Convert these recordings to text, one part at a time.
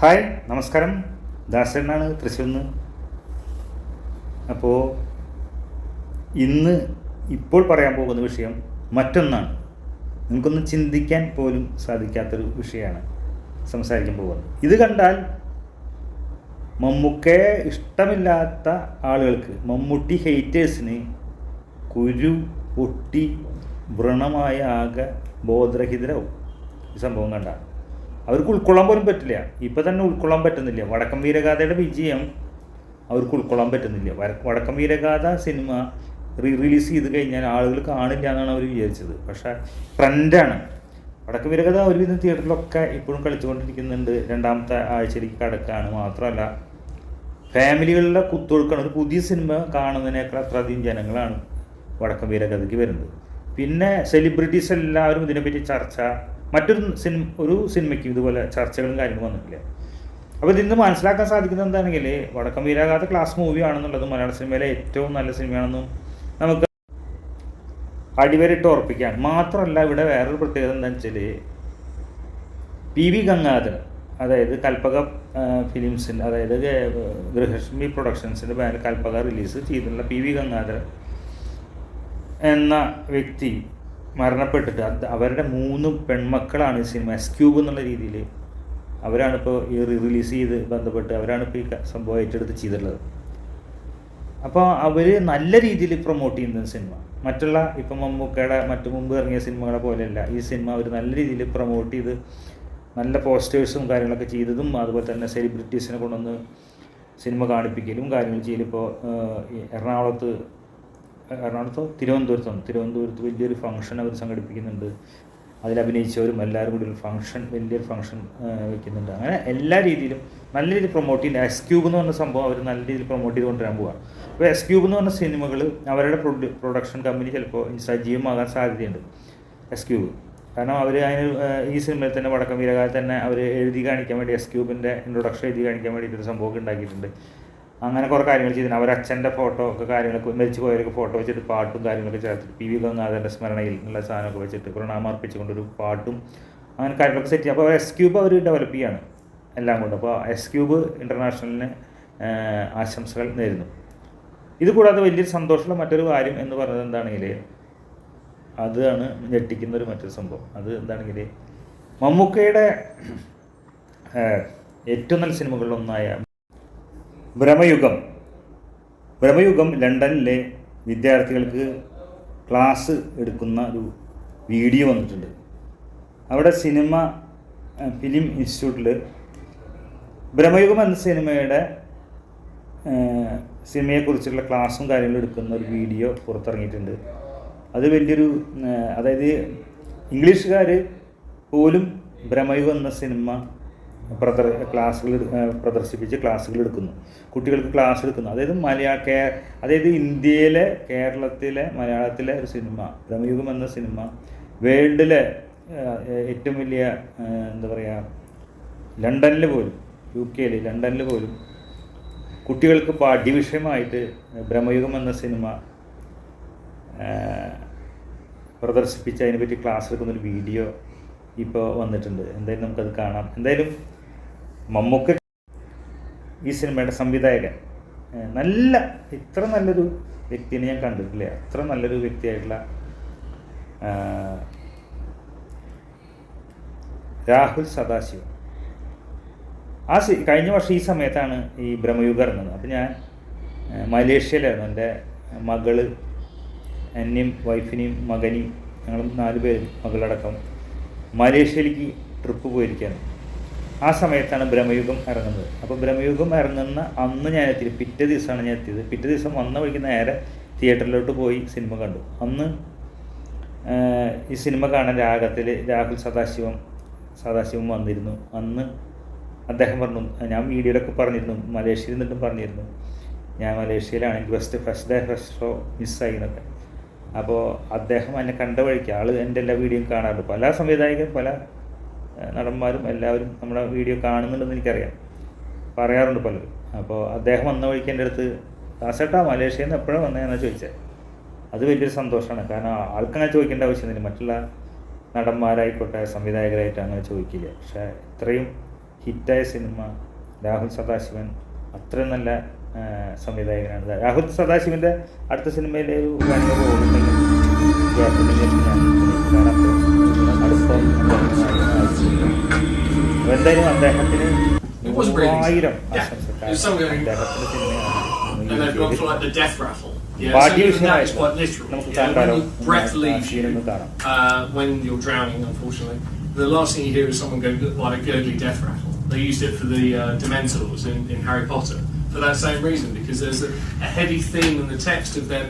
Hi നമസ്കാരം. ദാസനാണ് തൃശ്ശൂരിൽ നിന്ന് അപ്പോൾ ഇന്ന് ഇപ്പോൾ പറയാൻ പോകുന്ന വിഷയം മറ്റൊന്നാണ്. നിങ്ങൾക്കൊന്നും ചിന്തിക്കാൻ പോലും സാധിക്കാത്തൊരു വിഷയമാണ് സംസാരിക്കാൻ പോകുന്നത്. ഇത് കണ്ടാൽ മമ്മൂക്കയെ ഇഷ്ടമില്ലാത്ത ആളുകൾക്ക് മമ്മൂട്ടി ഹെയ്റ്റേഴ്സിന് കുരു പൊട്ടി വ്രണമായ ആകെ ബോധരഹിതരാവും ഈ സംഭവം കണ്ട അവർക്ക് ഉൾക്കൊള്ളാൻ പോലും പറ്റില്ല. ഇപ്പം തന്നെ ഉൾക്കൊള്ളാൻ പറ്റുന്നില്ല. വടക്കം വീരഗാഥയുടെ വിജയം അവർക്ക് ഉൾക്കൊള്ളാൻ പറ്റുന്നില്ല. Vadakkan Veeragatha cinema re release ചെയ്ത് കഴിഞ്ഞാൽ ആളുകൾ കാണില്ല എന്നാണ് അവർ വിചാരിച്ചത്. പക്ഷേ ട്രെൻഡാണ്. വടക്കം വീരഗാഥ ഒരുവിധം തിയേറ്ററിലൊക്കെ ഇപ്പോഴും കളിച്ചുകൊണ്ടിരിക്കുന്നുണ്ട്. രണ്ടാമത്തെ ആഴ്ചയിലേക്ക് കടക്കാണ് മാത്രമല്ല ഫാമിലികളുടെ കുത്തൊഴുക്കാണ്. ഒരു പുതിയ സിനിമ കാണുന്നതിനേക്കാൾ അത്രയധികം ജനങ്ങളാണ് വടക്കം വീരകഥയ്ക്ക് വരുന്നത്. പിന്നെ സെലിബ്രിറ്റീസ് എല്ലാവരും ഇതിനെപ്പറ്റി ചർച്ച മറ്റൊരു സിനിമ ഒരു സിനിമയ്ക്കും ഇതുപോലെ ചർച്ചകളും കാര്യങ്ങളും വന്നിട്ടില്ല. അപ്പോൾ ഇതിൽ നിന്ന് മനസ്സിലാക്കാൻ സാധിക്കുന്നത് എന്താണെങ്കിൽ വടക്കം വീരഗാഥ ക്ലാസ് മൂവിയാണെന്നുള്ളത് മലയാള സിനിമയിലെ ഏറ്റവും നല്ല സിനിമയാണെന്നും നമുക്ക് അടിവരിട്ട് ഉറപ്പിക്കാൻ. മാത്രമല്ല ഇവിടെ വേറൊരു പ്രത്യേകത എന്താണെന്ന് വെച്ചാൽ പി വി ഗംഗാധരൻ അതായത് കൽപ്പക ഫിലിംസിന്റെ അതായത് ഗൃഹലക്ഷ്മി പ്രൊഡക്ഷൻസിന്റെ ബാനർ കൽപ്പക റിലീസ് ചെയ്തിട്ടുള്ള പി വി ഗംഗാധരൻ എന്ന വ്യക്തി മരണപ്പെട്ടിട്ട് അവരുടെ മൂന്ന് പെൺമക്കളാണ് ഈ സിനിമ. എസ്ക്യൂബ് എന്നുള്ള രീതിയിൽ അവരാണ് ഇപ്പോൾ ഈ റിലീസ് ചെയ്ത് ബന്ധപ്പെട്ട് അവരാണ് ഇപ്പോൾ ഈ സംഭവം ഏറ്റെടുത്ത് ചെയ്തിട്ടുള്ളത്. അപ്പോൾ അവർ നല്ല രീതിയിൽ പ്രൊമോട്ട് ചെയ്യുന്ന സിനിമ. മറ്റുള്ള ഇപ്പം മമ്മൂക്കയുടെ മറ്റു മുമ്പ് ഇറങ്ങിയ സിനിമകളെ പോലെയല്ല. ഈ സിനിമ അവർ നല്ല രീതിയിൽ പ്രൊമോട്ട് ചെയ്ത് നല്ല പോസ്റ്റേഴ്സും കാര്യങ്ങളൊക്കെ ചെയ്തതും അതുപോലെ തന്നെ സെലിബ്രിറ്റീസിനെ കൊണ്ടുവന്ന് സിനിമ കാണിപ്പിക്കലും കാര്യങ്ങൾ ചെയ്യലിപ്പോൾ എറണാകുളത്ത് എറണാകുളത്തോ? തിരുവനന്തപുരത്താണ് തിരുവനന്തപുരത്ത് വലിയൊരു ഫംഗ്ഷൻ അവർ സംഘടിപ്പിക്കുന്നുണ്ട്. അതിൽ അഭിനയിച്ചവരും എല്ലാവരും കൂടി ഒരു ഫംഗ്ഷൻ വലിയൊരു ഫംഗ്ഷൻ വെക്കുന്നുണ്ട്. അങ്ങനെ എല്ലാ രീതിയിലും നല്ല രീതിയിൽ പ്രൊമോട്ട് ചെയ്യുന്ന എസ് ക്യൂബ് എന്ന് പറഞ്ഞ സംഭവം അവർ നല്ല രീതിയിൽ പ്രൊമോട്ട് ചെയ്ത് കൊണ്ടുവരാൻ പോവുകയാണ് അപ്പോൾ എസ് ക്യൂബ് എന്ന് പറഞ്ഞ സിനിമകൾ അവരുടെ പ്രൊഡക്ഷൻ കമ്പനി ചിലപ്പോൾ സജീവമാകാൻ സാധ്യതയുണ്ട്. എസ് ക്യൂബ് കാരണം അവർ അതിന് ഈ സിനിമയിൽ തന്നെ വടക്കം വീരകാലത്ത് തന്നെ അവർ എഴുതി കാണിക്കാൻ വേണ്ടി എസ് ക്യൂബിന്റെ ഇൻട്രൊഡക്ഷൻ എഴുതി കാണിക്കാൻ വേണ്ടിയിട്ടൊരു സംഭവമൊക്കെ ഉണ്ടാക്കിയിട്ടുണ്ട്. അങ്ങനെ കുറേ കാര്യങ്ങൾ ചെയ്തു അവർ അച്ഛന്റെ ഫോട്ടോ ഒക്കെ കാര്യങ്ങളൊക്കെ മരിച്ചു പോയവരൊക്കെ ഫോട്ടോ വെച്ചിട്ട് പാട്ടും കാര്യങ്ങളൊക്കെ ചേർത്ത് പി വി ഗംഗാധരന്റെ സ്മരണയിൽ ഉള്ള സാധനമൊക്കെ വെച്ചിട്ട് പ്രണാമർപ്പിച്ചുകൊണ്ടൊരു പാട്ടും അങ്ങനെ കാര്യങ്ങളൊക്കെ സെറ്റ് ചെയ്യും അപ്പോൾ എസ് ക്യൂബ് അവർ ഡെവലപ്പ് ചെയ്യാണ് എല്ലാം കൊണ്ട്. അപ്പോൾ എസ് ക്യൂബ് ഇന്റർനാഷണലിന് ആശംസകൾ നേരുന്നു. ഇത് കൂടാതെ വലിയൊരു സന്തോഷമുള്ള മറ്റൊരു കാര്യം എന്ന് പറയുന്നത് എന്താണെങ്കിൽ അതാണ് ഞെട്ടിക്കുന്ന ഒരു മറ്റൊരു സംഭവം. അത് എന്താണെങ്കിൽ മമ്മൂക്കയുടെ ഏറ്റവും നല്ല സിനിമകളിലൊന്നായ ഭ്രമയുഗം ഭ്രമയുഗം ലണ്ടനിലെ വിദ്യാർത്ഥികൾക്ക് ക്ലാസ് എടുക്കുന്ന ഒരു വീഡിയോ വന്നിട്ടുണ്ട്. അവിടെ സിനിമ ഫിലിം ഇൻസ്റ്റിറ്റ്യൂട്ടിൽ ഭ്രമയുഗം എന്ന സിനിമയുടെ സിനിമയെക്കുറിച്ചുള്ള ക്ലാസ്സും കാര്യങ്ങളും എടുക്കുന്ന ഒരു വീഡിയോ പുറത്തിറങ്ങിയിട്ടുണ്ട്. അത് വലിയൊരു അതായത് ഇംഗ്ലീഷുകാർ പോലും ഭ്രമയുഗം എന്ന സിനിമ പ്രദർ ക്ലാസ്സുകൾ പ്രദർശിപ്പിച്ച് ക്ലാസ്സുകൾ എടുക്കുന്നു. കുട്ടികൾക്ക് ക്ലാസ് എടുക്കുന്നു. അതായത് മലയാള കേ അതായത് ഇന്ത്യയിലെ കേരളത്തിലെ മലയാളത്തിലെ ഒരു സിനിമ ബ്രഹ്മയുഗം എന്ന സിനിമ വേൾഡിലെ ഏറ്റവും വലിയ എന്താ പറയുക ലണ്ടനിൽ പോലും യു കെയിൽ ലണ്ടനിൽ പോലും കുട്ടികൾക്ക് പാഠ്യവിഷയമായിട്ട് ബ്രഹ്മയുഗം എന്ന സിനിമ പ്രദർശിപ്പിച്ച് അതിനെപ്പറ്റി ക്ലാസ് എടുക്കുന്നൊരു വീഡിയോ ഇപ്പോൾ വന്നിട്ടുണ്ട്. എന്തായാലും നമുക്കത് കാണാം. എന്തായാലും മമ്മൂക്ക ഈ സിനിമയുടെ സംവിധായകൻ. നല്ല ഇത്ര നല്ലൊരു വ്യക്തിനെ ഞാൻ കണ്ടിട്ടില്ല. അത്ര നല്ലൊരു വ്യക്തിയായിട്ടുള്ള രാഹുൽ സദാശിവ. ആ കഴിഞ്ഞ വർഷം ഈ സമയത്താണ് ഈ ബ്രഹ്മയുഗം ഇറങ്ങുന്നത്. അപ്പം ഞാൻ മലേഷ്യയിലായിരുന്നു. എന്റെ മകൾ എന്നെയും വൈഫിനെയും മകനെയും ഞങ്ങൾ നാല് പേരും മകളടക്കം മലേഷ്യയിലേക്ക് ട്രിപ്പ് പോയിരിക്കുകയാണ് ആ സമയത്താണ് ബ്രഹ്മയുഗം ഇറങ്ങുന്നത്. അപ്പോൾ ബ്രഹ്മയുഗം ഇറങ്ങുന്ന അന്ന് ഞാൻ എത്തിയത് പിറ്റേ ദിവസമാണ് ഞാൻ എത്തിയത്. പിറ്റേ ദിവസം വന്ന വഴിക്ക് നേരെ തിയേറ്ററിലോട്ട് പോയി സിനിമ കണ്ടു. അന്ന് ഈ സിനിമ കാണാൻ രാഗത്തിൽ രാഹുൽ സദാശിവം സദാശിവം വന്നിരുന്നു. അന്ന് അദ്ദേഹം പറഞ്ഞു ഞാൻ വീഡിയോയിലൊക്കെ പറഞ്ഞിരുന്നു മലേഷ്യയിൽ നിന്നിട്ടും പറഞ്ഞിരുന്നു. ഞാൻ മലേഷ്യയിലാണ് എനിക്ക് first first day first show മിസ്സായി എന്നൊക്കെ. അപ്പോൾ അദ്ദേഹം എന്നെ കണ്ട വഴിക്ക് ആൾ എന്റെ എല്ലാ വീഡിയോയും കാണാറുണ്ട്. പല സംവിധായകരും പല നടന്മാരും എല്ലാവരും നമ്മുടെ വീഡിയോ കാണുന്നുണ്ടെന്ന് എനിക്കറിയാം. പറയാറുണ്ട് പലരും. അപ്പോൾ അദ്ദേഹം വന്ന വഴിക്ക് എന്റെ അടുത്ത് ദാസേട്ടാ മലേഷ്യയിൽ നിന്ന് എപ്പോഴാണ് വന്നതെന്നാണ് ചോദിച്ചത്. അത് വലിയൊരു സന്തോഷമാണ്. കാരണം ആൾക്കങ്ങനെ ചോദിക്കേണ്ട ആവശ്യമൊന്നുമില്ല മറ്റുള്ള നടന്മാരായിക്കോട്ടെ സംവിധായകരായിട്ട് അങ്ങനെ ചോദിക്കില്ല. പക്ഷേ ഇത്രയും ഹിറ്റായ സിനിമ രാഹുൽ സദാശിവൻ അത്രയും നല്ല സംവിധായകനാണ്. രാഹുൽ സദാശിവന്റെ അടുത്ത സിനിമയിലെ ഒരു രണ്ട് റോളുണ്ടെങ്കിൽ ഗ്യാപ്പുണ്ടെങ്കിൽ ഞാൻ കാണാത്ത അടുപ്പം എന്തായാലും അദ്ദേഹത്തിന് It wasn't really- മൂവായിരം Yeah. ആശംസ It was something- അദ്ദേഹത്തിൻ്റെ സിനിമയാണ് And they've gone for like the death rattle. Yeah, പാഠ്യ so even that is വിഷയമായിട്ട് quite literal. നമുക്ക് Yeah, when കണ്ടാലോ your breath leaves you, സീനൊന്ന് കാണാം uh, when you're drowning, unfortunately, the last thing you hear is someone go like a gurgly death rattle. They used it for the uh, Dementors in, in Harry Potter for that same reason, because there's a, a heavy theme in the text of them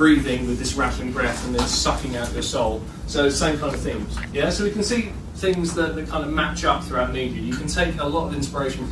breathing with this rattling breath and then sucking out your soul. So same kind of themes. Yeah, so we can see things that, that kind of match up throughout media. You can take a lot of inspiration from